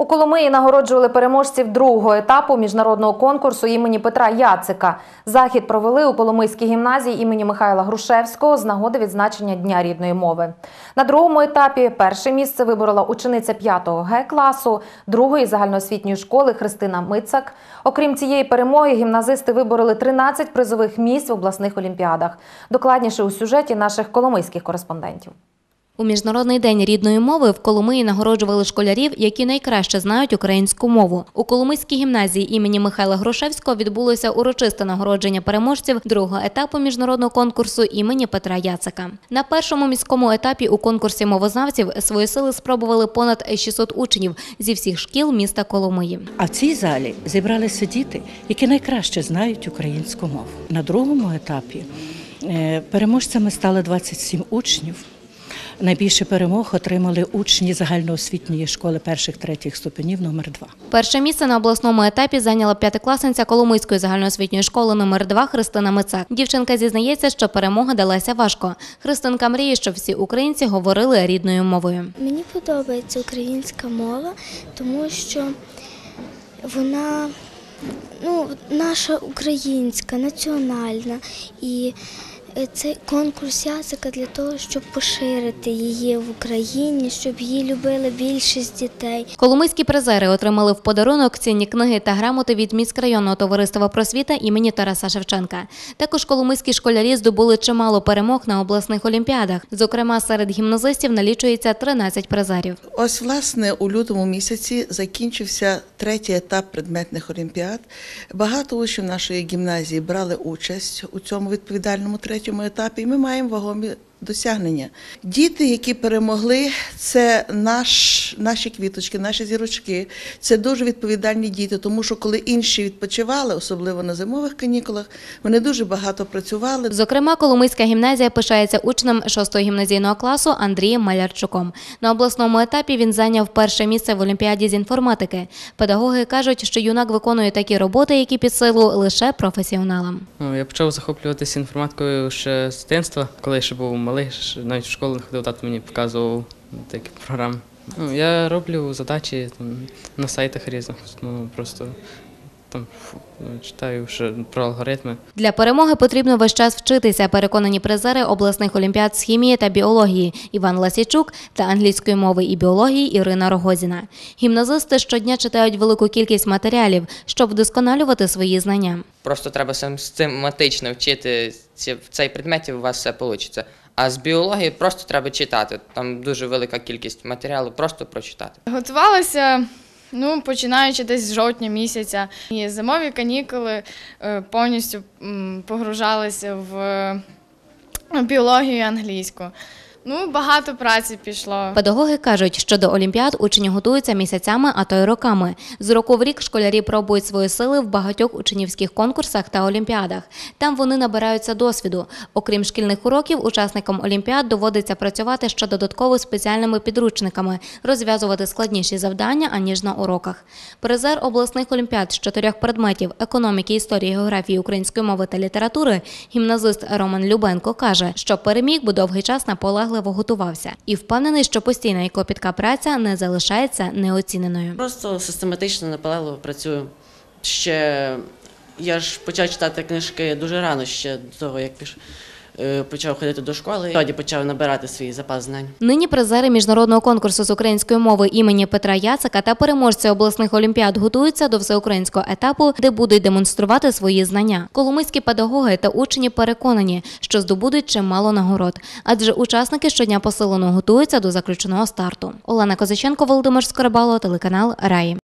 У Коломиї нагороджували переможців другого етапу міжнародного конкурсу імені Петра Яцика. Захід провели у Коломийській гімназії імені Михайла Грушевського з нагоди відзначення Дня рідної мови. На другому етапі перше місце виборола учениця 5-го Г класу другої загальноосвітньої школи Христина Мицак. Окрім цієї перемоги, гімназисти вибороли 13 призових місць в обласних олімпіадах. Докладніше у сюжеті наших коломийських кореспондентів. У міжнародний день рідної мови в Коломиї нагороджували школярів, які найкраще знають українську мову. У Коломийській гімназії імені Михайла Грушевського відбулося урочисте нагородження переможців другого етапу міжнародного конкурсу імені Петра Яцика. На першому міському етапі у конкурсі мовознавців свої сили спробували понад 600 учнів зі всіх шкіл міста Коломиї. А в цій залі зібралися діти, які найкраще знають українську мову. На другому етапі е, переможцями стали 27 учнів. Найбільше перемог отримали учні загальноосвітньої школи перших третіх ступенів номер 2 Перше місце на обласному етапі зайняла п'ятикласниця Коломийської загальноосвітньої школи номер 2 Христина Мицак. Дівчинка зізнається, що перемога далася важко. Христинка мріє, щоб всі українці говорили рідною мовою. Мені подобається українська мова, тому що вона ну, наша українська, національна. І е, цей конкурс Ясика для того, щоб поширити її в Україні, щоб її любили більшість дітей. Коломийські призери отримали в подарунок цінні книги та грамоти від міськрайонного товариства просвіта імені Тараса Шевченка. Також коломийські школярі здобули чимало перемог на обласних олімпіадах. Зокрема, серед гімназистів налічується 13 призерів. Ось, власне, у лютому місяці закінчився третій етап предметних олімпіад. Багато учнів нашої гімназії брали участь у цьому відповідальному третьому етапі, і ми маємо вагомі досягнення. Діти, які перемогли, це наш, наші квіточки, наші зірочки. Це дуже відповідальні діти, тому що коли інші відпочивали, особливо на зимових канікулах, вони дуже багато працювали. Зокрема, Коломийська гімназія пишається учнем 6-го гімназійного класу Андрієм Малярчуком. На обласному етапі він зайняв перше місце в Олімпіаді з інформатики. Педагоги кажуть, що юнак виконує такі роботи, які під силу лише професіоналам. Ну, я почав захоплюватися інформатикою ще з дитинства, коли я ще був малий, навіть в школу не ходив, тато мені показував такі програми. Ну, я роблю задачі там, на сайтах різних, ну, просто там читаю ще про алгоритми. Для перемоги потрібно весь час вчитися. Переконані призери обласних олімпіад з хімії та біології Іван Ласічук та англійської мови і біології Ірина Рогозіна. Гімназисти щодня читають велику кількість матеріалів, щоб вдосконалювати свої знання. Просто треба систематично вчити цей предмет, і у вас все вийде. А з біології просто треба читати. Там дуже велика кількість матеріалу, просто прочитати. Готувалася, ну, починаючи десь з жовтня місяця. І зимові канікули е, повністю погружалися в е, біологію англійську. Ну, багато праці пішло. Педагоги кажуть, що до олімпіад учні готуються місяцями, а то й роками. З року в рік школярі пробують свої сили в багатьох учнівських конкурсах та олімпіадах. Там вони набираються досвіду. Окрім шкільних уроків, учасникам олімпіад доводиться працювати ще додатково спеціальними підручниками, розв'язувати складніші завдання аніж на уроках. Призер обласних олімпіад з чотирьох предметів економіки, історії, географії, української мови та літератури, гімназист Роман Любенко каже, що переміг, бо довгий час наполегливо готувався, і впевнений, що постійна і копітка праця не залишається неоціненою. Просто систематично, наполегливо працюю. Ще я ж почав читати книжки дуже рано, ще до того, як піш, е, почав ходити до школи. Тоді почав набирати свій запас знань. Нині призери міжнародного конкурсу з української мови імені Петра Яцика та переможці обласних олімпіад готуються до всеукраїнського етапу, де будуть демонструвати свої знання. Коломийські педагоги та учні переконані, що здобудуть чимало нагород, адже учасники щодня посилено готуються до заключеного старту. Олена Козаченко, Володимир Скорибало, телеканал Раї.